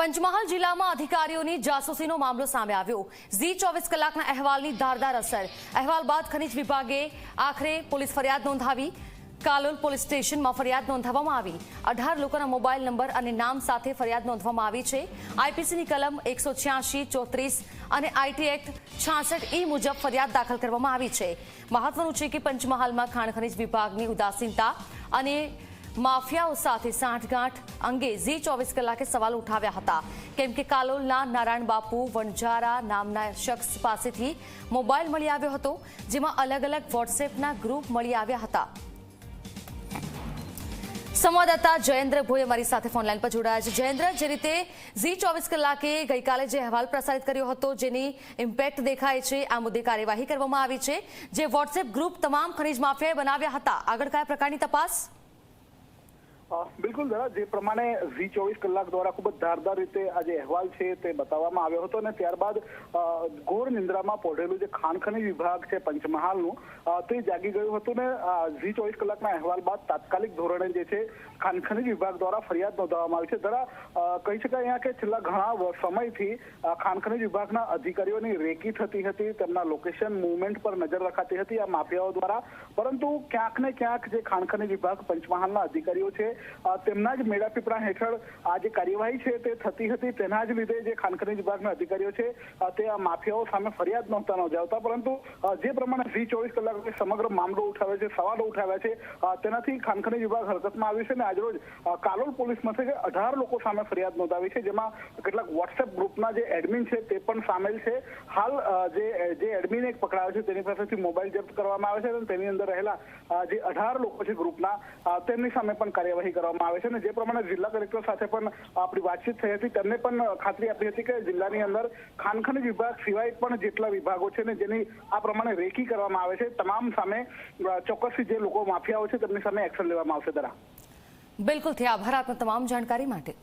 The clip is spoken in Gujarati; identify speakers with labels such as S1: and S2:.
S1: પંચમહાલ જિલ્લામાં અધિકારીઓની જાસૂસીનો મામલો સામે આવ્યો. ઝી ચોવીસ કલાકના અહેવાલની ધારદાર અસર. અહેવાલ બાદ ખનિજ વિભાગે આખરે પોલીસ ફરિયાદ નોંધાવી. કાલોલ પોલીસ સ્ટેશનમાં ફરિયાદ નોંધાવવામાં આવી. અઢાર લોકોના મોબાઈલ નંબર અને નામ સાથે ફરિયાદ નોંધવામાં આવી છે. આઈપીસીની કલમ એકસો છ્યાસી, ચોત્રીસ અને આઈટી એક્ટ છાસઠ ઈ મુજબ ફરિયાદ દાખલ કરવામાં આવી છે. મહત્વનું છે કે પંચમહાલમાં ખાણ ખનિજ વિભાગની ઉદાસીનતા અને માફિયાઓ સાથે સાંઠગાંઠ અંગે ઝી ચોવીસ કલાકે સવાલ ઉઠાવ્યા હતા. કેમ કે કાલોલના નારાયણ બાપુ વણઝારા નામના શખ્સ પાસેથી મોબાઈલ મળી આવ્યો હતો, જેમાં અલગ અલગ વોટ્સએપના ગ્રુપ મળી આવ્યા હતા. સંવાદદાતા જયેન્દ્ર ભોઈ અમારી સાથે ફોનલાઈન પર જોડાયા છે. જયેન્દ્ર, જે રીતે ઝી ચોવીસ કલાકે ગઈકાલે જે અહેવાલ પ્રસારિત કર્યો હતો, જેની ઇમ્પેક્ટ દેખાય છે, આ મુદ્દે કાર્યવાહી કરવામાં આવી છે. જે વોટ્સએપ ગ્રુપ તમામ ખનીજ માફિયાએ બનાવ્યા હતા. આગળ કયા પ્રકારની તપાસ?
S2: બિલકુલ જરા, જે પ્રમાણે વી ચોવીસ કલાક દ્વારા ખૂબ જ ધારદાર રીતે આ જે અહેવાલ છે તે બતાવવામાં આવ્યો હતો અને ત્યારબાદ ઘોર નિંદ્રામાં પહોંચેલું જે ખાનખની વિભાગ છે પંચમહાલનું તે જાગી ગયું હતું ને વી ચોવીસ કલાકના અહેવાલ બાદ તાત્કાલિક ધોરણે જે છે ખાનખની વિભાગ દ્વારા ફરિયાદ નોંધાવવામાં આવી છે. જરા કહી શકાય અહીંયા કે છેલ્લા ઘણા સમયથી ખાનખની વિભાગના અધિકારીઓની રેકી થતી હતી, તેમના લોકેશન, મુવમેન્ટ પર નજર રખાતી હતી, આ માફિયાઓ દ્વારા, પરંતુ ક્યાંક ને ક્યાંક જે ખાનખની વિભાગ પંચમહાલના અધિકારીઓ છે તેમના જ મેળાપીપળા હેઠળ આ જે કાર્યવાહી છે તે થતી હતી, તેના જ લીધે જે ખાણ વિભાગના અધિકારીઓ છે તે માફિયાઓ સામે ફરિયાદ નહોતા નોંધાવતા, પરંતુ જે પ્રમાણે વી ચોવીસ કલાકે સમગ્ર મામલો ઉઠાવે છે, સવાલો ઉઠાવ્યા છે તેનાથી ખાનખની વિભાગ હરકતમાં આવ્યું છે અને આજરોજ કાલોલ પોલીસ મથકે અઢાર લોકો સામે ફરિયાદ નોંધાવી છે, જેમાં કેટલાક વોટ્સએપ ગ્રુપના જે એડમિન છે તે પણ સામેલ છે. હાલ જે જે એડમિન એક પકડાયો છે, તેની પાસેથી મોબાઈલ જપ્ત કરવામાં આવે છે અને તેની અંદર રહેલા જે અઢાર લોકો છે ગ્રુપના તેમની સામે પણ કાર્યવાહી કરવામાં આવે છે અને જે પ્રમાણે જિલ્લા કલેક્ટર સાથે પણ આપણી વાતચીત થઈ હતી, તેમને પણ ખાતરી આપી હતી કે જિલ્લાની અંદર ખાણ વિભાગ સિવાય પણ જેટલા વિભાગો છે ને જેની આ પ્રમાણે રેકી કરવામાં આવે છે, તમામ સામે ચોક્કસથી જે લોકો માફિયાઓ છે તેમની સામે એક્શન લેવામાં આવશે, દરા.
S1: બિલકુલ આભાર આપના તમામ જાણકારી માટે.